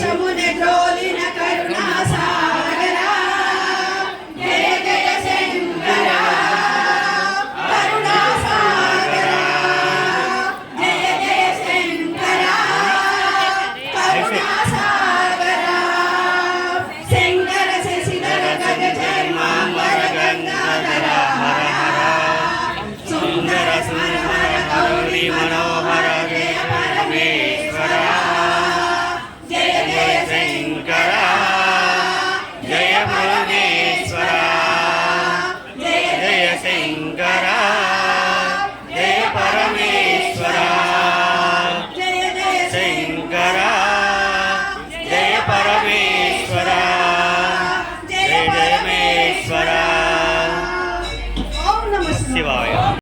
Gracias. मनोहर जय परमेश्वर जय जय शङ्कर जय परमेश्वर जय जय शङ्कर जय परमेश्वर जय जय शङ्कर जय परमेश्वर जय जयमेश्वर शिवाय